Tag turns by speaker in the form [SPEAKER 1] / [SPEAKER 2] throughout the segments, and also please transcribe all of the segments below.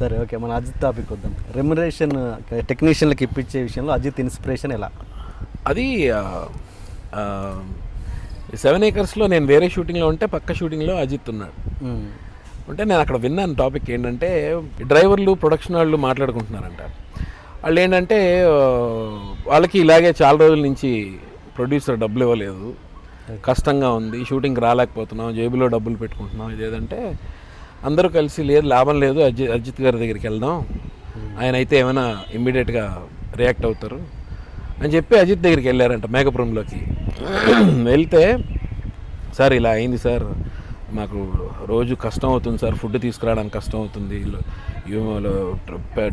[SPEAKER 1] సరే ఓకే మన అజిత్ టాపిక్ వద్దాం. రెమ్యునరేషన్ టెక్నీషియన్లకు ఇప్పించే విషయంలో అజిత్ ఇన్స్పిరేషన్ ఎలా?
[SPEAKER 2] అది సెవెన్ ఏకర్స్లో నేను వేరే షూటింగ్లో ఉంటే పక్క షూటింగ్లో అజిత్ ఉన్నాడు. అంటే నేను అక్కడ విన్నాను టాపిక్ ఏంటంటే డ్రైవర్లు ప్రొడక్షన్ వాళ్ళు మాట్లాడుకుంటున్నారంట. వాళ్ళు ఏంటంటే వాళ్ళకి ఇలాగే చాలా రోజుల నుంచి ప్రొడ్యూసర్ డబ్బులు ఇవ్వలేదు. కష్టంగా ఉంది షూటింగ్కి రాలేకపోతున్నాం జేబులో డబ్బులు పెట్టుకుంటున్నాం ఇదేదంటే అందరూ కలిసి లేదు లాభం లేదు అజిత్ అజిత్ గారి దగ్గరికి వెళ్దాం. ఆయన అయితే ఏమైనా ఇమ్మీడియట్గా రియాక్ట్ అవుతారు అని చెప్పి అజిత్ దగ్గరికి వెళ్ళారంట మేకపురంలోకి వెళ్తే సార్ ఇలా అయింది సార్. మాకు రోజు కష్టం అవుతుంది సార్. ఫుడ్ తీసుకురావడానికి కష్టం అవుతుంది.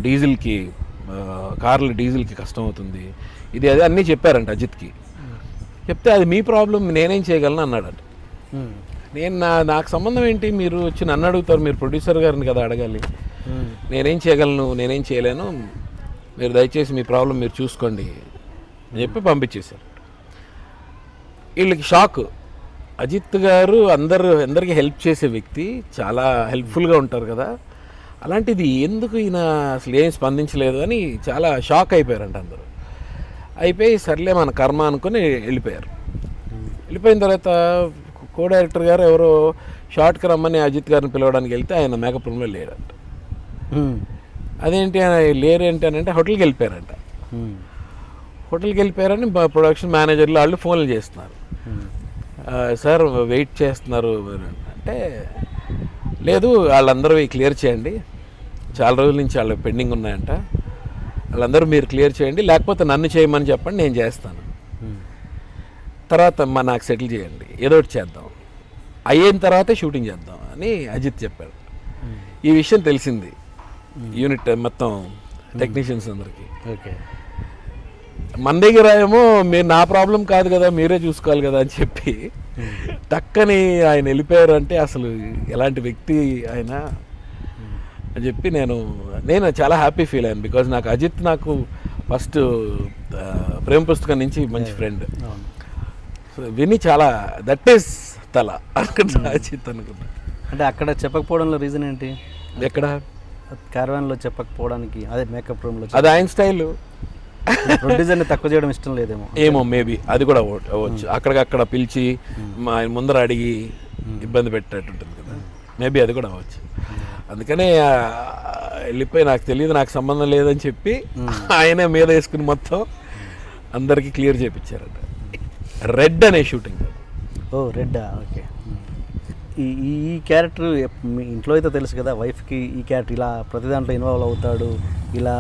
[SPEAKER 2] డీజిల్కి కార్లు డీజిల్కి కష్టం అవుతుంది. ఇది అదే అన్నీ చెప్పారంట అజిత్కి. చెప్తే అది మీ ప్రాబ్లం నేనేం చేయగలను? అన్నాడంట. నేను నా నాకు సంబంధం ఏంటి? మీరు వచ్చి నన్ను అడుగుతారు మీరు ప్రొడ్యూసర్ గారిని కదా అడగాలి. నేనేం చేయగలను నేనేం చేయలేను. మీరు దయచేసి మీ ప్రాబ్లం మీరు చూసుకోండి అని చెప్పి పంపించేశారు. వీళ్ళకి షాక్. అజిత్ గారు అందరు అందరికీ హెల్ప్ చేసే వ్యక్తి చాలా హెల్ప్ఫుల్గా ఉంటారు కదా. అలాంటిది ఎందుకు ఈయన అసలు ఏం స్పందించలేదు అని చాలా షాక్ అయిపోయారంట అందరూ. అయిపోయి సర్లే మన కర్మ అనుకుని వెళ్ళిపోయారు. వెళ్ళిపోయిన తర్వాత కో డైరెక్టర్ గారు ఎవరో షార్ట్కి రమ్మని అజిత్ గారిని పిలవడానికి వెళ్తే ఆయన మేకపురంలో లేడంట
[SPEAKER 1] మ్మ్.
[SPEAKER 2] అదేంటి ఏంటి అని అంటే హోటల్కి వెళ్ళిపోయారంట. హోటల్కి వెళ్ళిపోయారని మా ప్రొడక్షన్ మేనేజర్లు వాళ్ళు ఫోన్లు చేస్తున్నారు. సార్ వెయిట్ చేస్తున్నారు అంటే లేదు వాళ్ళందరూ క్లియర్ చేయండి. చాలా రోజుల నుంచి వాళ్ళు పెండింగ్ ఉన్నాయంట. వాళ్ళందరూ మీరు క్లియర్ చేయండి లేకపోతే నన్ను చేయమని చెప్పండి నేను చేస్తాను. తర్వాత మా నాకు సెటిల్ చేయండి. ఏదో ఒకటి చేద్దాం. అయిన తర్వాతే షూటింగ్ చేద్దాం అని అజిత్ చెప్పాడు. ఈ విషయం తెలిసింది. యూనిట్ మొత్తం టెక్నీషియన్స్ అందరికీ.
[SPEAKER 1] ఓకే.
[SPEAKER 2] మన దగ్గర ఏమో మీరు నా ప్రాబ్లం కాదు కదా మీరే చూసుకోవాలి కదా అని చెప్పి టక్కని ఆయన వెళ్ళిపోయారు అంటే అసలు ఎలాంటి వ్యక్తి ఆయన అని చెప్పి నేను నేను చాలా హ్యాపీ ఫీల్ అయ్యాను. బికాజ్ నాకు అజిత్ నాకు ఫస్ట్ ప్రేమ పుస్తకం నుంచి మంచి ఫ్రెండ్. సో విని చాలా దట్ ఈస్ తల అనుకున్నా అజిత్ అనుకున్నా
[SPEAKER 1] అంటే అక్కడ చెప్పకపోవడంలో రీజన్ ఏంటి?
[SPEAKER 2] ఎక్కడ?
[SPEAKER 1] క్యారవాన్లో చెప్పకపోవడానికి అదే మేకప్ రూమ్లో
[SPEAKER 2] అది ఆయన స్టైల్
[SPEAKER 1] ప్రొడ్యూసర్ని తక్కువ చేయడం ఇష్టం లేదేమో.
[SPEAKER 2] ఏమో మేబీ అది కూడా అవ్వ- అవ్వచ్చు. అక్కడికక్కడ పిలిచి మా ఆయన ముందర అడిగి ఇబ్బంది పెట్టేట్టు ఉంటుంది కదా. మేబీ అది కూడా అవ్వచ్చు. అందుకనే వెళ్ళిపోయి నాకు తెలియదు నాకు సంబంధం లేదని చెప్పి ఆయనే మీద వేసుకుని మొత్తం అందరికీ క్లియర్ చేయించారట రెడ్ అనే షూటింగ్
[SPEAKER 1] ఓ రెడ్డా? ఓకే. ఈ ఈ క్యారెక్టర్ మీ ఇంట్లో అయితే తెలుసు కదా వైఫ్కి ఈ క్యారెక్టర్ ఇలా ప్రతి దాంట్లో ఇన్వాల్వ్ అవుతాడు ఇలా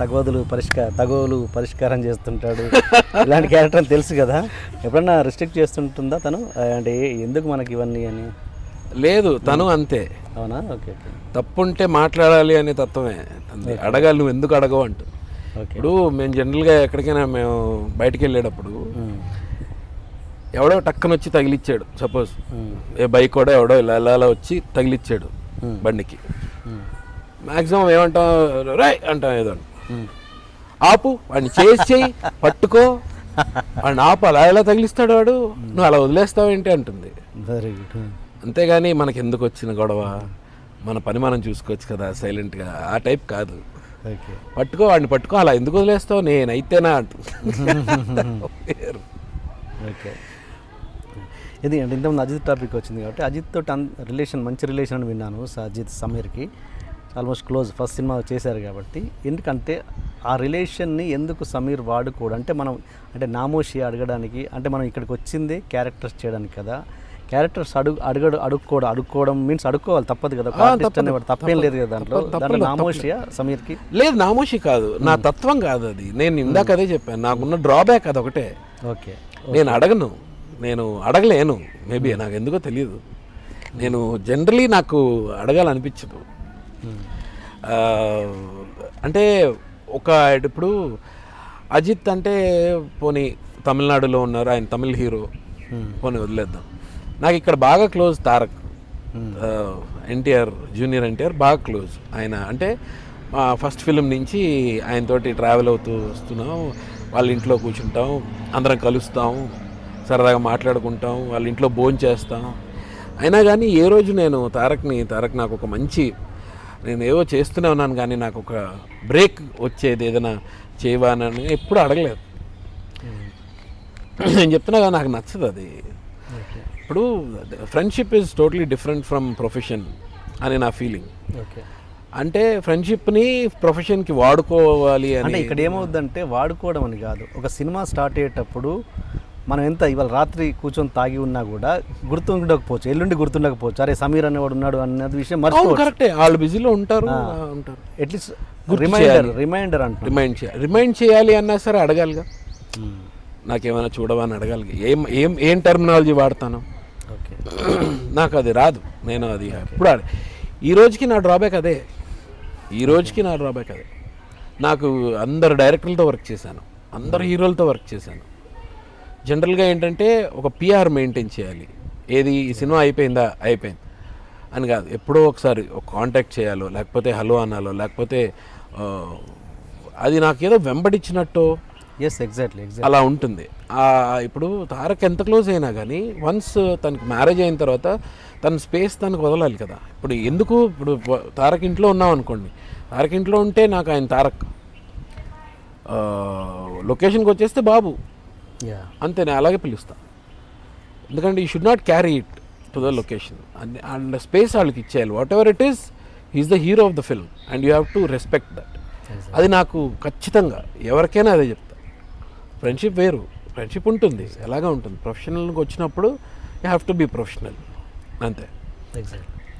[SPEAKER 1] తగవదులు పరిష్కార తగవులు పరిష్కారం చేస్తుంటాడు. ఇలాంటి క్యారెక్టర్ అని తెలుసు కదా. ఎప్పుడన్నా రిస్ట్రిక్ట్ చేస్తుంటుందా తను? అంటే ఎందుకు మనకి ఇవన్నీ అని?
[SPEAKER 2] లేదు తను అంతే.
[SPEAKER 1] అవునా? ఓకే
[SPEAKER 2] తప్పుంటే మాట్లాడాలి అనే తత్వమే. అడగాలి నువ్వు ఎందుకు అడగవు అంటూ.
[SPEAKER 1] ఓకే.
[SPEAKER 2] ఇప్పుడు మేము జనరల్గా ఎక్కడికైనా మేము బయటికి వెళ్ళేటప్పుడు
[SPEAKER 1] ఉమ్,
[SPEAKER 2] ఎవడో టక్కన వచ్చి తగిలిచ్చాడు. సపోజ్ ఏ బైక్ కూడా ఎవడో ఇలా ఇలా వచ్చి తగిలిచ్చాడు. బండికి. మాక్సిమం ఏమంటాం? రై అంటాం ఏదో. ఆపు వాడిని చేసి చెయ్యి పట్టుకో. వాడిని ఆపు అలా ఎలా తగిలిస్తాడు వాడు? నువ్వు అలా వదిలేస్తావు ఏంటి అంటుంది.
[SPEAKER 1] వెరీ గుడ్
[SPEAKER 2] అంతేగాని మనకి ఎందుకు వచ్చిన గొడవ? మన పని మనం చూసుకోవచ్చు కదా సైలెంట్గా ఆ టైప్ కాదు.
[SPEAKER 1] ఓకే
[SPEAKER 2] పట్టుకో వాడిని పట్టుకో అలా ఎందుకు వదిలేస్తావు? నేనైతేనా అంటుంది.
[SPEAKER 1] ఓకే ఇది అంటే ఇంతకుముందు అజిత్ టాపిక్ వచ్చింది కాబట్టి అజిత్ తోటి అన్ రిలేషన్ మంచి రిలేషన్ అని విన్నాను అజిత్ సమీర్కి. ఆల్మోస్ట్ క్లోజ్ ఫస్ట్ సినిమా చేశారు కాబట్టి. ఎందుకంటే ఆ రిలేషన్ని ఎందుకు సమీర్ వాడుకోడు? అంటే మనం అంటే నామోషి అడగడానికి అంటే మనం ఇక్కడికి వచ్చిందే క్యారెక్టర్స్ చేయడానికి కదా. క్యారెక్టర్స్ అడుగు అడగడు అడుక్కోవడం అడుక్కోవడం మీన్స్ అడుక్కోవాలి తప్పదు కదా. అనేవాడు తప్పేం లేదు కదా దాంట్లో. నామోషియా సమీర్కి?
[SPEAKER 2] లేదు నామోషి కాదు. నా తత్వం కాదు అది. నేను ఇందాక అదే చెప్పాను. నాకున్న డ్రాబ్యాక్ అదొకటే.
[SPEAKER 1] ఓకే
[SPEAKER 2] నేను అడగను. నేను అడగలేను మేబీ నాకు ఎందుకో తెలియదు నేను జనరలీ నాకు అడగాలనిపించదు. ఆ, అంటే ఒక ఇప్పుడు అజిత్ అంటే పోనీ తమిళనాడులో ఉన్నారు ఆయన తమిళ్ హీరో. పోనీ వదిలేద్దాం. నాకు ఇక్కడ బాగా close Tarak. NTR junior NTR బాగా క్లోజ్ ఆయన అంటే ఫస్ట్ ఫిలిం నుంచి ఆయనతోటి ట్రావెల్ అవుతూ వస్తున్నాం. వాళ్ళ ఇంట్లో కూర్చుంటాం అందరం కలుస్తాం. సరదాగా మాట్లాడుకుంటాం వాళ్ళ ఇంట్లో భోజనం చేస్తాం. అయినా కానీ ఏ రోజు నేను తారక్ని తారక్ నాకు ఒక మంచి నేను ఏవో చేస్తూనే ఉన్నాను కానీ నాకు ఒక బ్రేక్ వచ్చేది ఏదైనా చేయవా అని ఎప్పుడు అడగలేదు. నేను చెప్తున్నా కదా నాకు నచ్చదు అది. ఇప్పుడు friendship is totally different from profession అని నా ఫీలింగ్
[SPEAKER 1] ఓకే
[SPEAKER 2] అంటే ఫ్రెండ్షిప్ని ప్రొఫెషన్కి వాడుకోవాలి
[SPEAKER 1] అంటే
[SPEAKER 2] అని
[SPEAKER 1] ఇక్కడ ఏమవుద్దంటే వాడుకోవడం అని కాదు. ఒక సినిమా స్టార్ట్ అయ్యేటప్పుడు మనం ఎంత ఇవాళ రాత్రి కూర్చొని తాగి ఉన్నా కూడా గుర్తుండకపోవచ్చు ఎల్లుండి గుర్తుండకపోవచ్చు. అరే సమీర్ అనేవాడు ఉన్నాడు అన్నది విషయం మర్చిపోవచ్చు.
[SPEAKER 2] కరెక్టే. వాళ్ళు బిజీలో ఉంటారు ఉంటారు.
[SPEAKER 1] At least reminder. రిమైండర్ అంటున్నాం
[SPEAKER 2] రిమైండ్ చేయాలి. రిమైండ్ చేయాలి అన్నా సరే అడగాలిగా. నాకేమైనా చూడవా అని అడగాలి ఏం ఏం ఏం టర్మినాలజీ వాడతాను?
[SPEAKER 1] ఓకే.
[SPEAKER 2] నాకు అది రాదు. నేను అది ఎప్పుడు ఆడ ఈ రోజుకి నా డ్రాబ్యాక్ అదే. ఈ రోజుకి నా డ్రాబ్యాక్ అదే. నాకు అందరు డైరెక్టర్లతో వర్క్ చేశాను. అందరు హీరోలతో వర్క్ చేశాను. జనరల్గా ఏంటంటే ఒక పిఆర్ మెయింటైన్ చేయాలి. ఏది ఈ సినిమా అయిపోయిందా? అయిపోయింది. అని కాదు. ఎప్పుడో ఒకసారి ఒక కాంటాక్ట్ చేయాలో లేకపోతే హలో అనాలో లేకపోతే అది నాకేదో వెంబడించినట్టు
[SPEAKER 1] ఎస్ ఎగ్జాక్ట్లీ ఎగ్జాక్ట్
[SPEAKER 2] అలా ఉంటుంది. ఇప్పుడు తారక్ ఎంత క్లోజ్ అయినా కానీ వన్స్ తనకి మ్యారేజ్ అయిన తర్వాత తన స్పేస్ తనకు వదలాలి కదా. ఇప్పుడు ఎందుకు? ఇప్పుడు తారక్ ఇంట్లో ఉన్నాం అనుకోండి. తారక్ ఇంట్లో ఉంటే నాకు ఆయన తారక్. లొకేషన్కి వచ్చేస్తే బాబు. అంతే నేను అలాగే పిలుస్తాను ఎందుకంటే he should not carry it to the location and and space వాళ్ళకి ఇచ్చేయాలి. Whatever it is is the hero of the film and you have to respect that అది నాకు ఖచ్చితంగా ఎవరికైనా అదే చెప్తా. ఫ్రెండ్షిప్ వేరు. ఫ్రెండ్షిప్ ఉంటుంది. ఎలాగా ఉంటుంది? ప్రొఫెషనల్కి వచ్చినప్పుడు you have to be professional అంతే.
[SPEAKER 1] ఎగ్జాక్ట్